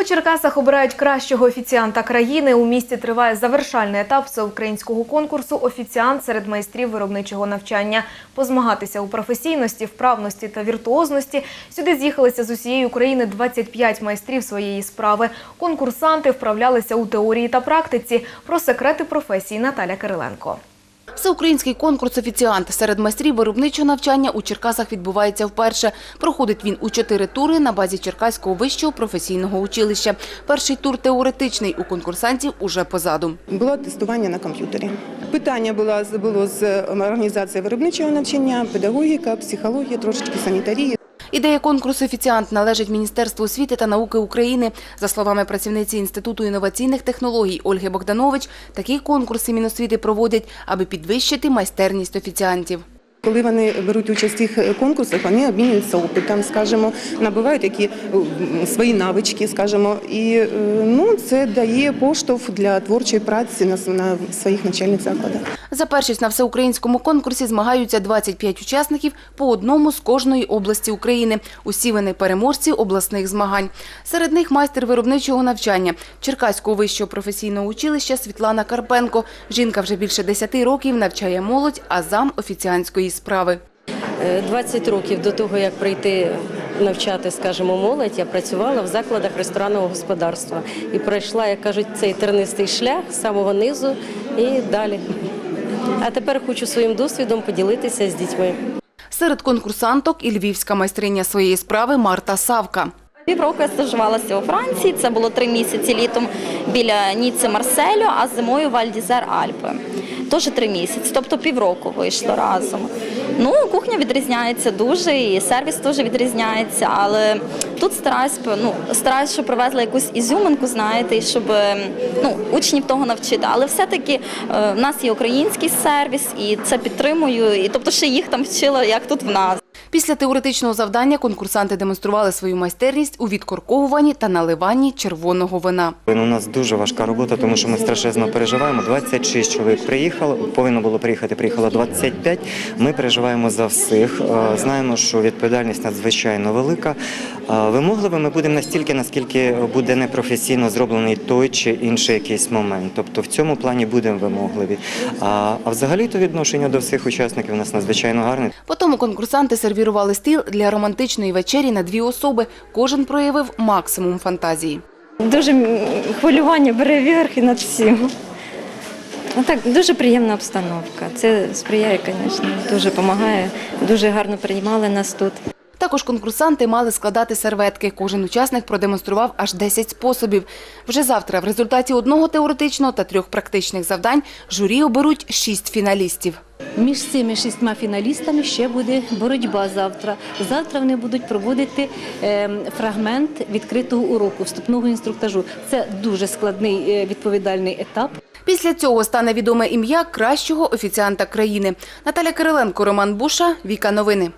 У Черкасах обирають кращого офіціанта країни. У місті триває завершальний етап всеукраїнського конкурсу Офіціант серед майстрів виробничого навчання. Позмагатися у професійності, вправності та віртуозності сюди з'їхалися з усієї України 25 майстрів своєї справи. Конкурсанти вправлялися у теорії та практиці. Про секрети професії Наталя Кириленко. Всеукраїнський конкурс «Офіціант» серед майстрів виробничого навчання у Черкасах відбувається вперше. Проходить він у чотири тури на базі Черкаського вищого професійного училища. Перший тур теоретичний у конкурсантів уже позаду. Було тестування на комп'ютері. Питання було, було з організації виробничого навчання, педагогіка, психологія, трошечки санітарії. Ідея конкурсу «Офіціант» належить Міністерству освіти та науки України. За словами працівниці Інституту інноваційних технологій Ольги Богданович, такі конкурси Міносвіти проводять, аби підвищити майстерність офіціантів. Коли вони беруть участь в цих конкурсах, вони обмінюються опитом, скажімо, набувають які свої навички, скажімо, і е, ну, це дає поштовх для творчої праці на, на своїх навчальних закладах. За першість на всеукраїнському конкурсі змагаються 25 учасників по одному з кожної області України. Усі вони переможці обласних змагань. Серед них майстер виробничого навчання Черкаського вищого професійного училища Світлана Карпенко. Жінка вже більше 10 років навчає молодь, а зам офіціантської справи. Е, 20 років до того, як прийти навчати, скажімо, молодь, я працювала в закладах ресторанного господарства і пройшла, як кажуть, цей тернистий шлях з самого низу і далі. А тепер хочу своїм досвідом поділитися з дітьми. Серед конкурсанток і львівська майстриня своєї справи Марта Савка. Півроку я стажувалася у Франції. Це було три місяці літом біля Ніцци Марселю, а зимою Вальдізер Альпи. Теж три місяці, тобто півроку вийшло разом. Ну, кухня відрізняється дуже, і сервіс теж відрізняється, але тут стараюсь, ну, стараюсь, щоб привезла якусь ізюминку, знаєте, і щоб ну, учнів того навчити. Але все-таки е, в нас є український сервіс, і це підтримую. І тобто ще їх там вчила, як тут в нас. Після теоретичного завдання конкурсанти демонстрували свою майстерність у відкорковуванні та наливанні червоного вина. У нас дуже важка робота, тому що ми страшезно переживаємо. 26 чоловік приїхало, повинно було приїхати, приїхало 25. Ми переживаємо за всіх. Е, Знаємо, що відповідальність надзвичайно велика. Е, Вимогливими ми будемо настільки, наскільки буде непрофесійно зроблений той чи інший якийсь момент. Тобто в цьому плані будемо вимогливі. А, а взагалі-то відношення до всіх учасників у нас надзвичайно гарне. Потім конкурсанти сервірували стіл для романтичної вечері на дві особи. Кожен проявив максимум фантазії. Дуже хвилювання бере верх і над всім. Ну так, дуже приємна обстановка. Це сприяє, звісно, дуже допомагає. Дуже гарно приймали нас тут. Також конкурсанти мали складати серветки. Кожен учасник продемонстрував аж 10 способів. Вже завтра в результаті одного теоретичного та трьох практичних завдань журі оберуть шість фіналістів. Між цими шістьма фіналістами ще буде боротьба завтра. Завтра вони будуть проводити е, фрагмент відкритого уроку, вступного інструктажу. Це дуже складний е, відповідальний етап. Після цього стане відоме ім'я кращого офіціанта країни. Наталя Кириленко, Роман Буша, Віка Новини.